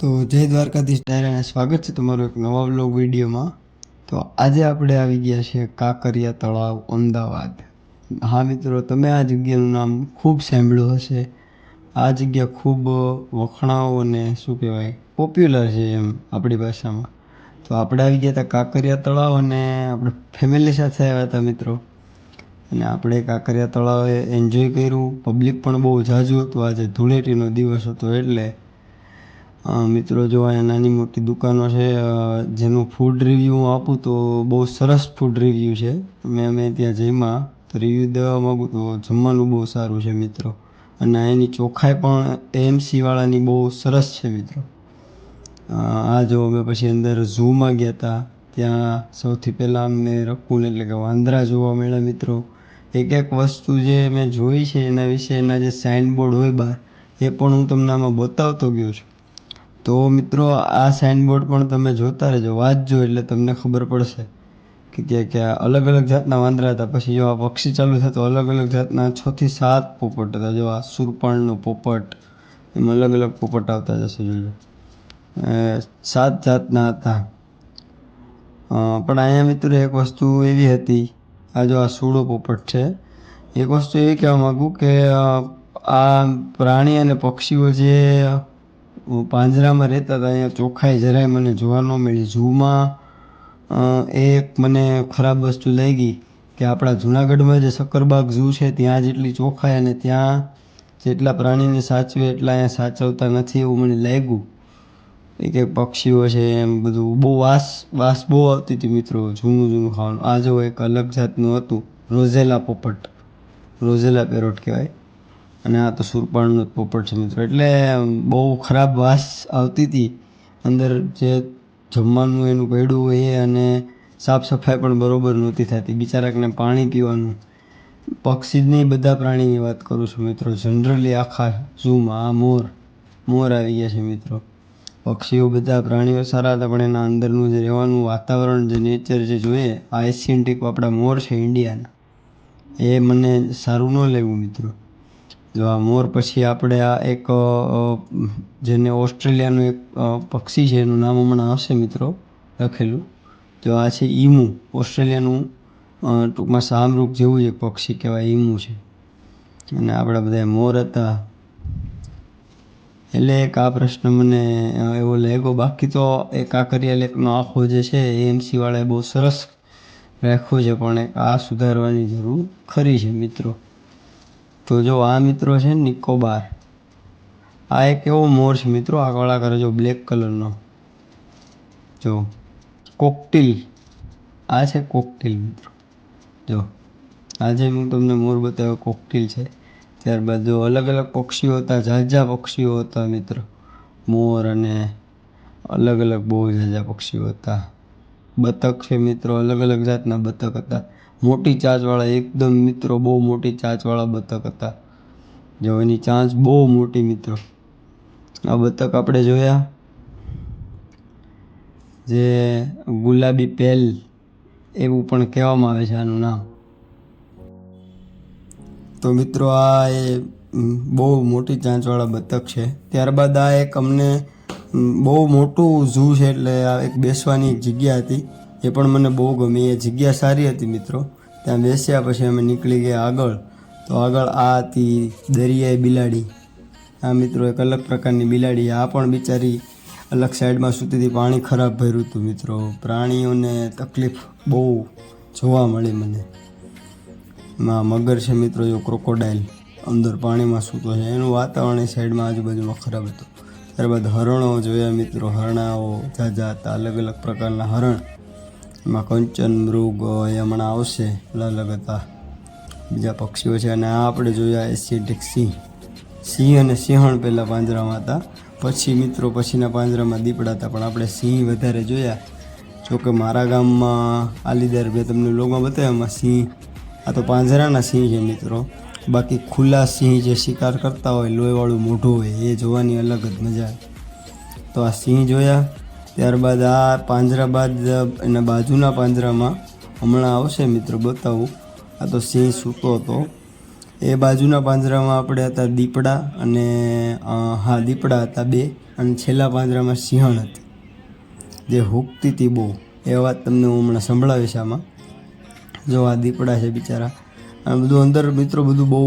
તો જય દ્વારકાધીશ ડાયરાને સ્વાગત છે તમારું એક નવા વ્લોગ વિડીયોમાં. તો આજે આપણે આવી ગયા છીએ કાંકરિયા તળાવ, અમદાવાદ. હા મિત્રો, તમે આ જગ્યાનું નામ ખૂબ સાંભળ્યું હશે. આ જગ્યા ખૂબ વખણાઓ અને શું કહેવાય પોપ્યુલર છે એમ આપણી ભાષામાં. તો આપણે આવી ગયા હતા કાંકરિયા તળાવ અને આપણે ફેમિલી સાથે આવ્યા હતા મિત્રો. અને આપણે કાંકરિયા તળાવે એન્જોય કર્યું. પબ્લિક પણ બહુ ઝાઝું હતું. આજે ધૂળેટીનો દિવસ હતો એટલે મિત્રો, જો અહીંયા નાની મોટી દુકાનો છે જેનું ફૂડ રિવ્યૂ હું આપું તો બહુ સરસ ફૂડ રિવ્યૂ છે. મેં અમે ત્યાં જમ્યા તો રિવ્યૂ દેવા માગું તો જમવાનું બહુ સારું છે, મિત્રો. અને એની ચોખાઈ પણ એએમસી વાળાની બહુ સરસ છે, મિત્રો. આ જો અમે પછી અંદર ઝૂમાં ગયા હતા ત્યાં સૌથી પહેલાં અમને રકુલ એટલે કે વાંદરા જોવા મળ્યા, મિત્રો. એક એક વસ્તુ જે મેં જોઈ છે એના વિશે એના જે સાઇનબોર્ડ હોય બહાર, એ પણ હું તમને આમાં બતાવતો ગયો છું. તો મિત્રો, આ સાઇનબોર્ડ પણ તમે જોતા રહેજો. વાંચજો એટલે તમને ખબર પડશે કે ક્યાં ક્યાં અલગ અલગ જાતના વાંદરા હતા. પછી જો આ પક્ષી ચાલુ થતો અલગ અલગ જાતના છ થી સાત પોપટ હતા. જો આ સુરપણનું પોપટ, એમ અલગ અલગ પોપટ આવતા જશે જોજો. સાત જાતના હતા. પણ અહીંયા મિત્રો એક વસ્તુ એવી હતી. આ જો આ સૂળો પોપટ છે. એક વસ્તુ એવી કહેવા માગું કે આ પ્રાણી અને પક્ષીઓ જે અ, પાંજરામાં રહેતા હતા અહીંયા ચોખ્ખાઈ જરાય મને જોવા ન મળી. ઝૂમાં એક મને ખરાબ વસ્તુ લાગી કે આપણા જુનાગઢમાં જે સક્કરબાગ ઝૂ છે ત્યાં જેટલી ચોખ્ખાઈ અને ત્યાં જેટલા પ્રાણીને સાચવે એટલા અહીંયા સાચવતા નથી એવું મને લાગ્યું. એક એક પક્ષીઓ છે એમ બધું. બહુ વાસ વાસ બહુ આવતી હતી મિત્રો જૂનું જૂનું ખાવાનું. આ જો એક અલગ જાતનું હતું. રોઝેલા પોપટ. રોઝેલા પેરોટ કહેવાય. અને આ તો સુરપાણનો જ પોપટ છે મિત્રો. એટલે બહુ ખરાબ વાસ આવતી હતી. અંદર જે જમવાનું એનું પડ્યું હોય અને સાફ સફાઈ પણ બરોબર નહોતી થતી. બિચારાકને પાણી પીવાનું. પક્ષી જ નહીં, બધા પ્રાણીની વાત કરું છું મિત્રો. જનરલી આખા ઝૂમાં આ મોર મોર આવી ગયા છે મિત્રો. પક્ષીઓ બધા, પ્રાણીઓ સારા હતા, પણ એના અંદરનું જે રહેવાનું વાતાવરણ, જે નેચર જે જોઈએ, આ એશિયન ટીપ આપણા મોર છે ઇન્ડિયાના એ મને સારું ન લેવું મિત્રો. જો આ મોર પછી આપણે આ એક જેને ઓસ્ટ્રેલિયાનું એક પક્ષી છે એનું નામ હમણાં આવશે મિત્રો લખેલું. તો આ છે ઈમુ, ઓસ્ટ્રેલિયાનું ટૂંકમાં શામરૂખ જેવું એક પક્ષી કહેવાય, ઈમુ છે. અને આપણા બધા મોર હતા. એટલે એક આ પ્રશ્ન મને એવો લાગ્યો. બાકી તો એ કાંકરિયા લેખનો આખો જે છે એએમસી વાળાએ બહુ સરસ રાખ્યો છે, પણ એક આ સુધારવાની જરૂર ખરી છે મિત્રો. તો જો આ મિત્રો છે નિકોબાર આ એક એવો મોર છે મિત્રો, આ કળા કરે જો બ્લેક કલરનો જો કોકટીલ આ છે કોકટીલ મિત્રો. જો, આજે હું તમને મોર બતાવ્યો કોકટીલ છે. ત્યારબાદ જો અલગ અલગ પક્ષીઓ હતા, ઝાઝા પક્ષીઓ હતા મિત્રો. મોર અને અલગ અલગ બહુ ઝાઝા પક્ષીઓ હતા. બતક છે મિત્રો, અલગ અલગ જાતના બતક હતા. મોટી ચાંચવાળા, એકદમ મિત્રો, બહુ મોટી ચાંચવાળા બતક હતા. જો એની ચાંચ બહુ મોટી મિત્રો. આ બતક આપણે જોયા. જે ગુલાબી પેલ એવું પણ કહેવામાં આવે છે આનું નામ. તો મિત્રો, આ એ બહુ મોટી ચાંચવાળા બતક છે. ત્યારબાદ આ એક અમને બહુ મોટું ઝૂ છે એટલે આ એક બેસવાની એક જગ્યા હતી. એ પણ મને બહુ ગમી. એ જગ્યા સારી હતી મિત્રો. ત્યાં બેસ્યા પછી અમે નીકળી ગયા આગળ. તો આગળ આ હતી દરિયાઈ બિલાડી. આ મિત્રો એક અલગ પ્રકારની બિલાડી. આ પણ બિચારી અલગ સાઈડમાં સૂતી હતી પાણી ખરાબ ભર્યું હતું મિત્રો. પ્રાણીઓને તકલીફ બહુ જોવા મળી મને. માં મગર છે મિત્રો જો ક્રોકોડાઇલ અંદર પાણીમાં સૂતો છે. એનું વાતાવરણ એ સાઈડમાં આજુબાજુમાં ખરાબ હતું. ત્યારબાદ હરણો જોયા મિત્રો. હરણાઓ ઝાઝા હતા અલગ અલગ પ્રકારના હરણ. એમાં કંચન, મૃગ હમણાં આવશે અલગ હતા બીજા પક્ષીઓ છે. અને આ આપણે જોયા એસિડિક સિંહ. સિંહ અને સિંહણ પહેલાં પાંજરામાં હતા. પછી મિત્રો, પછીના પાંજરામાં દીપડા હતા. પણ આપણે સિંહ વધારે જોયા. જોકે મારા ગામમાં આલીદાર મેં તમને લોગમાં બતાવ્યા એમાં સિંહ, આ તો પાંજરાના સિંહ છે મિત્રો. બાકી ખુલ્લા સિંહ જે શિકાર કરતા હોય, લોહીવાળું મોઢું હોય, એ જોવાની અલગ જ મજા. આવે તો આ સિંહ જોયા. ત્યારબાદ આ પાંજરા બાદ એના બાજુના પાંજરામાં હમણાં આવશે મિત્રો, બતાવું. આ તો સિંહ સૂતો હતો. એ બાજુના પાંજરામાં આપણે હતા દીપડા અને હા, દીપડા હતા બે અને છેલ્લા પાંજરામાં સિંહણ હતી. જે હુકતી હતી બહુ. એ વાત તમને હું હમણાં સંભળાવીશ આમાં. જો આ દીપડા છે બિચારા. આ બધું અંદર મિત્રો બધું બહુ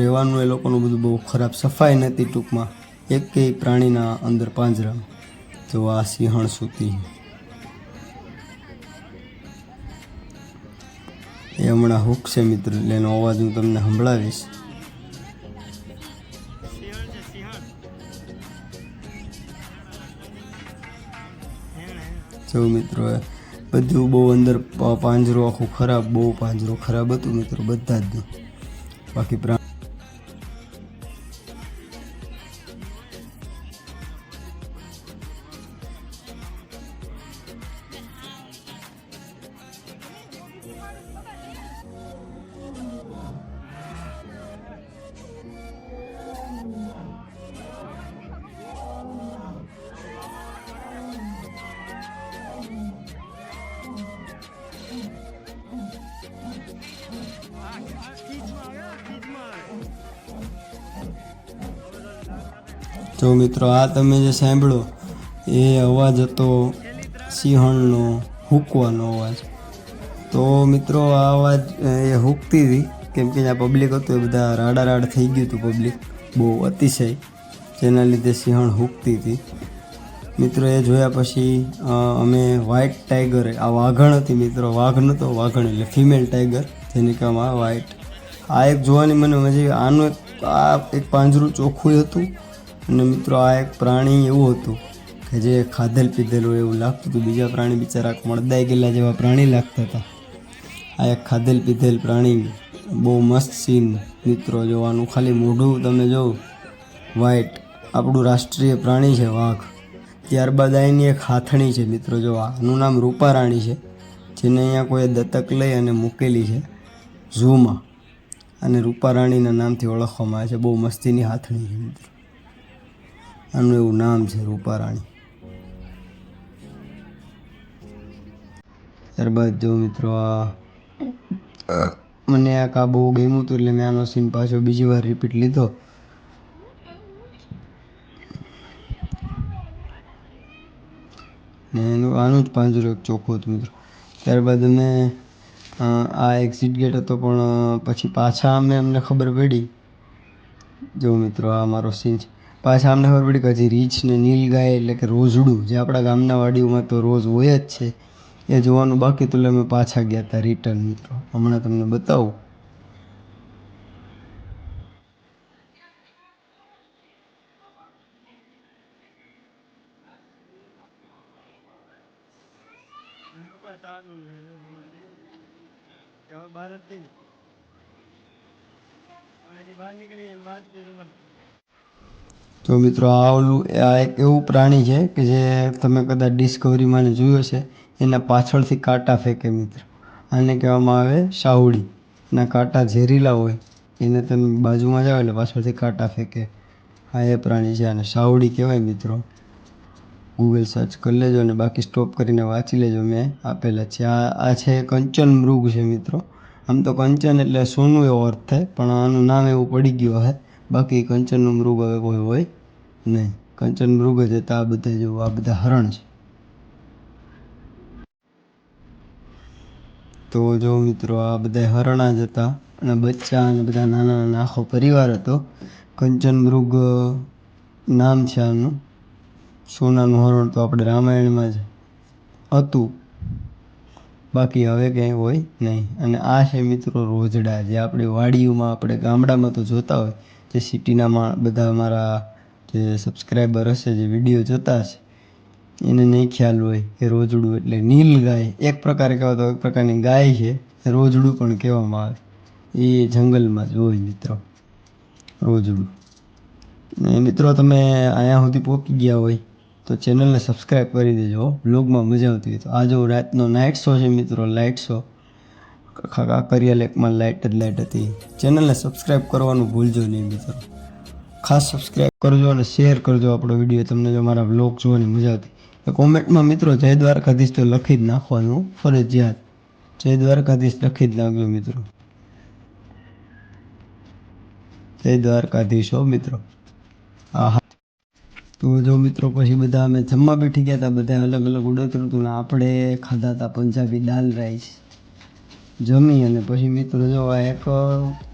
રહેવાનું એ લોકોનું બધું બહુ ખરાબ સફાઈ નથી ટૂંકમાં. એક પ્રાણીના અંદર પાંજરામાં. જો આ સિંહણ સૂતી. એ હમણાં હુક છે મિત્ર એનો અવાજ હું તમને સંભળાવીશ. જો મિત્રો બધું બહુ અંદર પાંજરો આખું ખરાબ, બહુ પાંજરો ખરાબ હતું મિત્રો, બધા જ. બાકી પ્રા તો મિત્રો, આ તમે જે સાંભળો, એ અવાજ હતો સિંહણનો, હૂકવાનો અવાજ. તો મિત્રો, આ અવાજ એ હૂકતી હતી. કેમ કે જ્યાં પબ્લિક હતું, એ બધા રાડા રાડ થઈ ગયું હતું પબ્લિક બહુ અતિશય. જેના લીધે સિંહણ હૂકતી હતી. મિત્રો, એ જોયા પછી અમે વ્હાઇટ ટાઈગર આ વાઘણ હતી મિત્રો, વાઘ નહોતો વાઘણ એટલે ફિમેલ ટાઈગર જેને કહેવામાં વ્હાઇટ આ એક જોવાની મને મજા આવી. આનું એક આ એક પાંજરું ચોખ્ખું હતું. અને મિત્રો આ એક પ્રાણી એવું હતું કે જે ખાધેલ પીધેલું એવું લાગતું હતું. બીજા પ્રાણી બિચારા મળદાઈ ગયેલા જેવા પ્રાણી લાગતા હતા. આ એક ખાધેલ પીધેલ પ્રાણી. બહુ મસ્ત સીન મિત્રો જોવાનું ખાલી મોઢું તમે જોવો વ્હાઈટ આપણું રાષ્ટ્રીય પ્રાણી છે વાઘ. ત્યારબાદ અહીંની એક હાથણી છે. મિત્રો જો, આનું નામ રૂપારાણી છે. જેને અહીંયા કોઈ દત્તક લઈ અને મૂકેલી છે. ઝૂમાં. અને રૂપારાણીના નામથી ઓળખવામાં આવે છે. બહુ મસ્તીની હાથણી છે આનું એવું નામ છે રૂપારાણી. ત્યારબાદ જો મિત્રો આ મને આ કા બહુ ગમ્યું હતું એટલે મેં આનો સીન પાછો બીજી વાર રિપીટ લીધો. ને એનું આનું જ પાંજરું એક ચોખ્ખું હતું મિત્રો. ત્યારબાદ અમે આ એક્ઝિટ ગેટ હતો, પણ પછી પાછા અમે અમને ખબર પડી. જો મિત્રો, આ મારો સીન છે. પાછા અમને ખબર પડી કે હજી રીછ ને નીલગાય એટલે કે રોઝડું જે આપણા ગામના વાડીઓમાં તો રોજ હોય જ છે, એ જોવાનું બાકી હતું એટલે અમે પાછા ગયા હતા રિટર્ન મિત્રો. હમણાં તમને બતાવું. તો મિત્રો આ ઓલું, આ એક એવું પ્રાણી છે કે જે તમે કદાચ ડિસ્કવરીમાં જોયું હશે, એના પાછળથી કાંટા ફેંકે મિત્ર. આને કહેવામાં આવે સાવડી એના કાંટા ઝેરીલા હોય, એને તમે બાજુમાં જાઓ એટલે પાછળથી કાંટા ફેંકે. આ એ પ્રાણી છે અને સાવડી કહેવાય મિત્રો. ગૂગલ સર્ચ કરી લેજો અને બાકી સ્ટોપ કરીને વાંચી લેજો મેં આપેલા છે. આ આ છે કંચન મૃગ છે મિત્રો. આમ તો કંચન એટલે સોનું એવો અર્થ થાય, પણ આનું નામ એવું પડી ગયું હે. બાકી કંચનનું મૃગ હવે કોઈ હોય નહીં કંચન મૃગ જ હતા, આ બધા જો, આ બધા હરણ છે. તો જો મિત્રો, આ બધા હરણા જ હતા અને બચ્ચા અને બધા નાના નાના આખો પરિવાર હતો. કંચન મૃગ નામ છે આનું. સોનાનું હરણ તો આપણે રામાયણમાં જ હતું. બાકી હવે ક્યાંય હોય નહીં. અને આ છે મિત્રો રોજડા, જે આપણી વાડીઓમાં, આપણે ગામડામાં તો જોતા હોય, જે સિટીના બધા અમારા જે સબસ્ક્રાઈબર હશે જે વીડિયો જોતા હશે. એને નહીં ખ્યાલ હોય કે રોજડું એટલે નીલ ગાય. એક પ્રકારે કહેવાય તો એક પ્રકારની ગાય છે. રોજડું પણ કહેવામાં આવે. એ જંગલમાં જ હોય મિત્રો. રોજડું. ને મિત્રો તમે અહીંયા સુધી પહોંચી ગયા હોય તો ચેનલને સબસ્ક્રાઈબ કરી દેજો. બ્લોગમાં મજા આવતી હોય તો. આ જો રાતનો નાઇટ શો છે મિત્રો લાઇટ શો કાંકરિયા લેકમાં લાઇટ જ લાઇટ હતી. ચેનલને સબસ્ક્રાઈબ કરવાનું ભૂલજો નહીં મિત્રો. ખાસ સબસ્ક્રાઈબ કરજો અને શેર કરજો આપણો વીડિયો તમને જો મારા બ્લોગ જોવાની મજા આવતી. તો કોમેન્ટમાં મિત્રો જય દ્વારકાધીશ તો લખી જ નાખવાનું ફરજિયાત. જય દ્વારકાધીશ લખી જ નાખજો મિત્રો. જય દ્વારકાધીશ હો મિત્રો. આહા. તો જો મિત્રો પછી બધા અમે જમવા બેઠી ગયા હતા બધા અલગ અલગ ઉડતરું હતું આપણે ખાધા હતા પંજાબી દાલ રાઈસ જમી અને પછી મિત્રો જો આ એક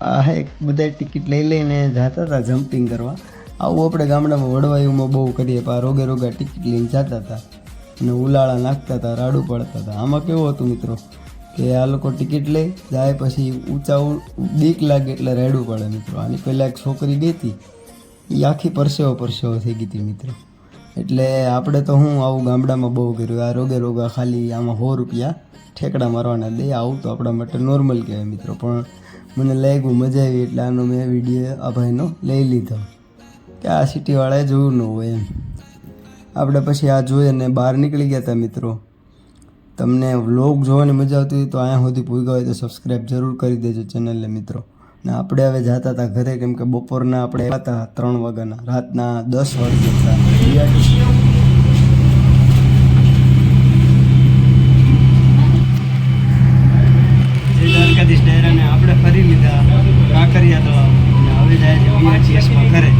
આ એક બધા ટિકિટ લઈ લઈને જતા હતા જમ્પિંગ કરવા. આવું આપણે ગામડામાં વડવાયુમાં બહુ કરીએ, પણ રોગે રોગા ટિકિટ લઈને જતા હતા. અને ઉલાળા નાખતા હતા, રાડું પડતા હતા. આમાં કેવું હતું મિત્રો? કે આ લોકો ટિકિટ લઈ જાય પછી ઊંચા બીક લાગે એટલે રેડવું પડે મિત્રો. આની પહેલાં એક છોકરી ગઈ હતી. એ આખી પરસેવો પરસેવો થઈ ગઈ હતી મિત્રો. એટલે આપણે તો હું આવું ગામડામાં બહુ કર્યું. આ રોગે રોગા ખાલી આમાં સો રૂપિયા ઠેકડા મારવાના દે. આવું તો આપણા માટે નોર્મલ કહેવાય મિત્રો. પણ મને લાગ્યું મજા આવી એટલે આનો મેં વીડિયો આ ભાઈનો લઈ લીધો. કે આ સિટીવાળાએ જોયું ન હોય એમ. આપણે પછી આ જોઈ અને બહાર નીકળી ગયા હતા મિત્રો. તમને વ્લોગ જોવાની મજા આવતી હોય તો અહીંયા સુધી પૂગ્યા હોય તો સબસ્ક્રાઈબ જરૂર કરી દેજો ચેનલને મિત્રો. ને આપણે હવે જતા હતા ઘરે કેમ કે બપોરના આપણે આવ્યા હતા ત્રણ વાગ્યાના. રાતના દસ વાગે હતા. જય દ્વારકાધીશ ડાયરાને આપણે ફરી લીધા કાંકરિયા તળાવ અને હવે જાય છે બીઆરટીએસમાં ઘરે